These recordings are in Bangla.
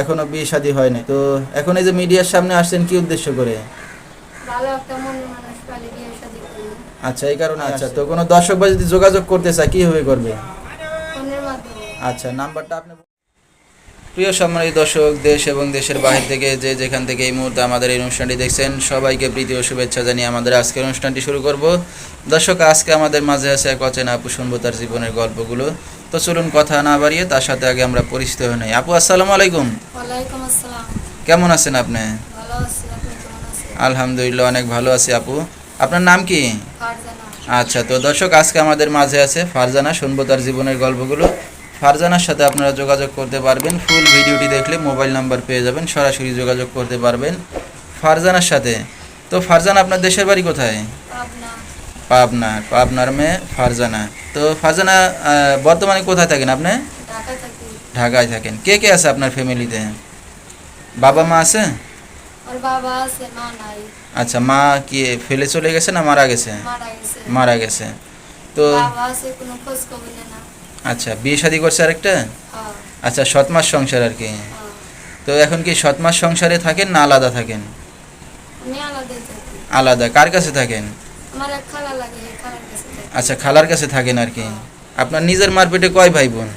এখনও বিয়ে শাদী হয় নাই? তো এখন এই যে মিডিয়ার সামনে আসছেন কি উদ্দেশ্য করে? আচ্ছা এই কারণে আচ্ছা। তো কোনো দর্শক বা যদি যোগাযোগ করতে চায় কীভাবে করবে? আচ্ছা নাম্বারটা আপনি প্রিয় সম্মানিত দর্শক দেশ এবং দেশের বাহির থেকে যে যেখান থেকে এই মুহূর্তে আমাদের এই অনুষ্ঠানটি দেখছেন সবাইকে প্রীতি ও শুভেচ্ছা জানিয়ে আমাদের আজকের অনুষ্ঠানটি শুরু করব। দর্শক আজকে আমাদের মাঝে আছে এক অচেনা আপু শুনব তার জীবনের গল্পগুলো। তো চলুন কথা না বাড়িয়ে তার সাথে আগে আমরা পরিচিত হয়ে নেই। আপু আসসালামু আলাইকুম। কেমন আছেন আপনি? আলহামদুলিল্লাহ অনেক ভালো আছি আপু। আপনার নাম কি? আচ্ছা তো দর্শক আজকে আমাদের মাঝে আছে ফারজানা। শুনব তার জীবনের গল্পগুলো। ফারজানার সাথে আপনারা যোগাযোগ করতে পারবেন। ফুল ভিডিওটি দেখলে মোবাইল নাম্বার পেয়ে যাবেন। সরাসরি যোগাযোগ করতে পারবেন ফারজানার সাথে। তো ফারজানা আপনার দেশের বাড়ি কোথায়? পাবনা পাবনা পাবনার মেয়ে ফারজানা। তো ফারজানা বর্তমানে কোথায় থাকেন আপনি? ঢাকায় থাকেন। কে কে আছে আপনার ফ্যামিলিতে? বাবা মা আছে? আচ্ছা মা কি ফেলে চলে গেছে না মারা গেছে? মারা গেছে। তো আচ্ছা বিয়ে শাদি করছে আরেকটা? হ্যাঁ। আচ্ছা সৎ মাস সংসার আর কি। হ্যাঁ। তো এখন কি সৎ মাস সংসারে থাকেন না আলাদা থাকেন? আলাদা। কার কাছে থাকেন? আচ্ছা খালার কাছে থাকেন আর কি? আপনার নিজের মারপেটে কয় ভাই বোন?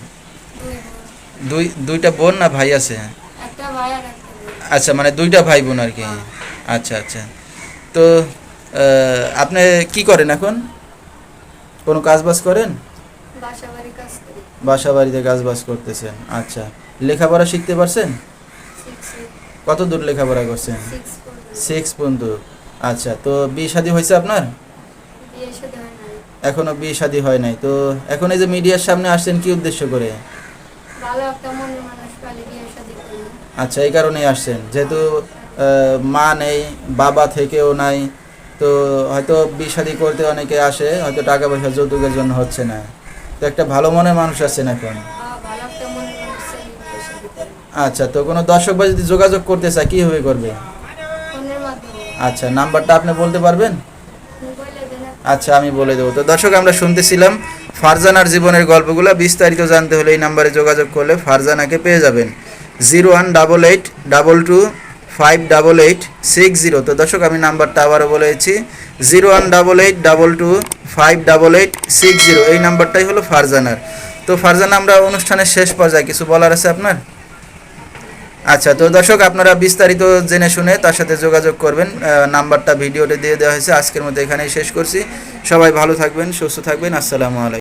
দুই দুইটা বোন না ভাই আছে? আচ্ছা মানে দুইটা ভাই বোন আর কি? আচ্ছা আচ্ছা। তো আপনি কি করেন এখন? কোনো কাজ বাজ করেন? বাসা কাজ বাড়িতে কাজ বাজ করতেছেন আচ্ছা। লেখাপড়া শিখতে পারছেন? কত দূর লেখাপড়া করছেন? সিক্স পর্যন্ত। আচ্ছা তো বিয়ে শাদী হয়েছে আপনার? হয় এখনও বিয়ে শাদী হয় নাই। তো এখন এই যে মিডিয়ার সামনে আসছেন কি উদ্দেশ্য করে? আচ্ছা এই কারণেই আসছেন। যেহেতু মা নেই বাবা থেকেও নাই তো হয়তো বিয়ে শাদী করতে অনেকে আসে হয়তো টাকা পয়সা যৌতুকের জন্য হচ্ছে না। তো একটা ভালো মনের মানুষ আছেন এখন। হ্যাঁ আচ্ছা তো কোনো দর্শক বা যদি যোগাযোগ করতে চায় কীভাবে করবে? আচ্ছা নাম্বারটা আপনি বলতে পারবেন? আচ্ছা আমি বলে দেবো। তো দর্শক, আমরা শুনতেছিলাম ফারজানার জীবনের গল্পগুলো। বিস্তারিত জানতে হলে এই নাম্বারে যোগাযোগ করলে ফারজানাকে পেয়ে যাবেন। Zero one double eight double two five double eight six zero. তো দর্শক, আমি নাম্বারটা আবারও বলেছি zero one double eight double two five double eight six zero. এই নাম্বারটাই হলো ফারজানার। তো ফারজানা, আমরা অনুষ্ঠানের শেষ পর্যায়ে কিছু বলার আছে আপনার? আচ্ছা তো দর্শক, আপনারা বিস্তারিত জেনে শুনে তার সাথে যোগাযোগ করবেন। নাম্বারটা ভিডিওতে দিয়ে দেওয়া হয়েছে। আজকের মধ্যে এখানেই শেষ করছি। সবাই ভালো থাকবেন, সুস্থ থাকবেন। আসসালামু আলাইকুম।